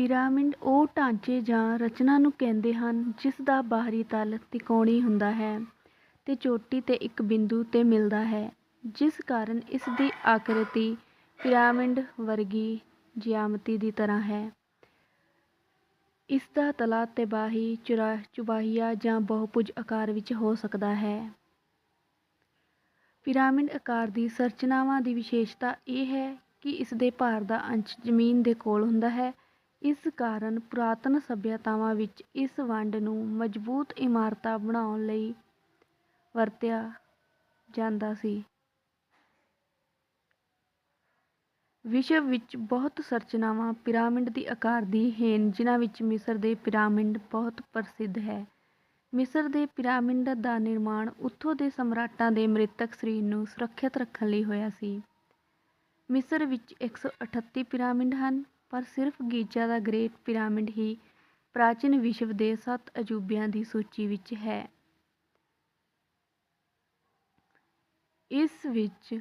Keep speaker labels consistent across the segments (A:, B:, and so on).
A: Pyramid ਉਹ ਢਾਂਚੇ ਜਾਂ ਰਚਨਾ ਨੂੰ ਕਹਿੰਦੇ ਹਨ ਜਿਸ ਦਾ ਬਾਹਰੀ ਤਲ ਤਿਕੋਣੀ ਹੁੰਦਾ ਹੈ ਅਤੇ ਚੋਟੀ ਤੇ ਇੱਕ ਬਿੰਦੂ ਤੇ ਮਿਲਦਾ ਹੈ, ਜਿਸ ਕਾਰਨ ਇਸ ਦੀ ਆਕ੍ਰਿਤੀ ਪਿਰਾਮਿਡ ਵਰਗੀ ਜਿਆਮਤੀ ਦੀ ਤਰ੍ਹਾਂ ਹੈ। ਇਸ ਦਾ ਤਲਾ ਤਿਬਾਹੀ, ਚੁਰਾ ਚੁਬਾਹੀਆ ਜਾਂ ਬਹੁਭੁਜ ਆਕਾਰ ਵਿੱਚ ਹੋ ਸਕਦਾ ਹੈ। ਪਿਰਾਮਿਡ ਆਕਾਰ ਦੀ ਸੰਰਚਨਾਵਾਂ ਦੀ ਵਿਸ਼ੇਸ਼ਤਾ ਇਹ ਹੈ ਕਿ ਇਸ ਦੇ ਭਾਰ ਦਾ ਅੰਸ਼ ਜ਼ਮੀਨ ਦੇ ਕੋਲ ਹੁੰਦਾ ਹੈ ਇਸ ਕਾਰਨ ਪੁਰਾਤਨ ਸਭਿਅਤਾਵਾਂ ਵਿੱਚ ਇਸ ਵੰਡ ਨੂੰ ਮਜ਼ਬੂਤ ਇਮਾਰਤਾਂ ਬਣਾਉਣ ਲਈ ਵਰਤਿਆ ਜਾਂਦਾ ਸੀ। ਵਿਸ਼ਵ ਵਿੱਚ ਬਹੁਤ ਸੰਰਚਨਾਵਾਂ ਪਿਰਾਮਿਡ ਦੀ ਆਕਾਰ ਦੀ ਹਨ, ਜਿਨ੍ਹਾਂ ਵਿੱਚ ਮਿਸਰ ਦੇ ਪਿਰਾਮਿਡ ਬਹੁਤ ਪ੍ਰਸਿੱਧ ਹੈ। ਮਿਸਰ ਦੇ ਪਿਰਾਮਿਡ ਦਾ ਨਿਰਮਾਣ ਉੱਥੋਂ ਦੇ ਸਮਰਾਟਾਂ ਦੇ ਮ੍ਰਿਤਕ ਸਰੀਰ ਨੂੰ ਸੁਰੱਖਿਅਤ ਰੱਖਣ ਲਈ ਹੋਇਆ ਸੀ। ਮਿਸਰ ਵਿੱਚ 138 ਪਿਰਾਮਿਡ ਹਨ। ਪਰ ਸਿਰਫ ਗੀਜ਼ਾ ਦਾ ਗ੍ਰੇਟ ਪਿਰਾਮਿਡ ਹੀ ਪ੍ਰਾਚੀਨ ਵਿਸ਼ਵ ਦੇ ਸੱਤ ਅਜੂਬਿਆਂ ਦੀ ਸੂਚੀ ਵਿੱਚ ਹੈ। ਇਸ ਵਿੱਚ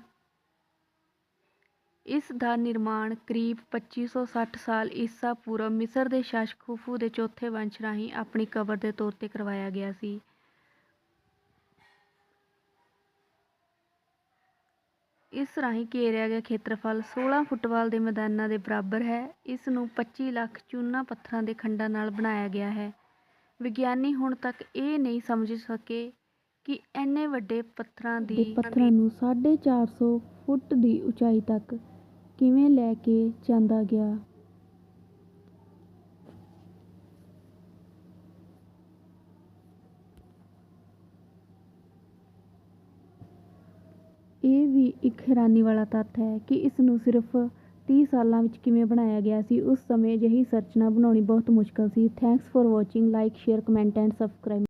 A: ਇਸ ਦਾ ਨਿਰਮਾਣ ਕਰੀਬ 2560 ਸਾਲ ਈਸਾ ਪੂਰਵ ਮਿਸਰ ਦੇ ਸ਼ਾਸਕ ਖੁਫੂ ਦੇ ਚੌਥੇ ਵੰਸ਼ ਰਾਹੀਂ ਆਪਣੀ ਕਬਰ ਦੇ ਤੌਰ ਤੇ ਕਰਵਾਇਆ ਗਿਆ ਸੀ। ਇਸ ਰਾਹੀਂ ਘੇਰਿਆ ਗਿਆ ਖੇਤਰਫਲ 16 ਫੁੱਟਬਾਲ ਦੇ ਮੈਦਾਨਾਂ ਦੇ ਬਰਾਬਰ ਹੈ। ਇਸ ਨੂੰ 25 ਲੱਖ ਚੂਨਾ ਪੱਥਰਾਂ ਦੇ ਖੰਡਾਂ ਨਾਲ ਬਣਾਇਆ ਗਿਆ ਹੈ। ਵਿਗਿਆਨੀ ਹੁਣ ਤੱਕ ਇਹ ਨਹੀਂ ਸਮਝ ਸਕੇ ਕਿ ਇੰਨੇ ਵੱਡੇ ਪੱਥਰਾਂ ਦੀ ਪੱਥਰਾਂ ਨੂੰ 450 ਫੁੱਟ ਦੀ ਉਚਾਈ ਤੱਕ ਕਿਵੇਂ ਲੈ ਕੇ ਜਾਂਦਾ ਗਿਆ। ਇਹ ਵੀ ਇੱਕ ਹੈਰਾਨੀ ਵਾਲਾ ਤੱਥ ਹੈ ਕਿ ਇਸ ਨੂੰ ਸਿਰਫ 30 ਸਾਲਾਂ ਵਿੱਚ ਕਿਵੇਂ ਬਣਾਇਆ ਗਿਆ ਸੀ, ਉਸ ਸਮੇਂ ਅਜਿਹੀ ਸੰਰਚਨਾ ਬਣਾਉਣੀ ਬਹੁਤ ਮੁਸ਼ਕਲ ਸੀ। Thanks for watching like share comment and subscribe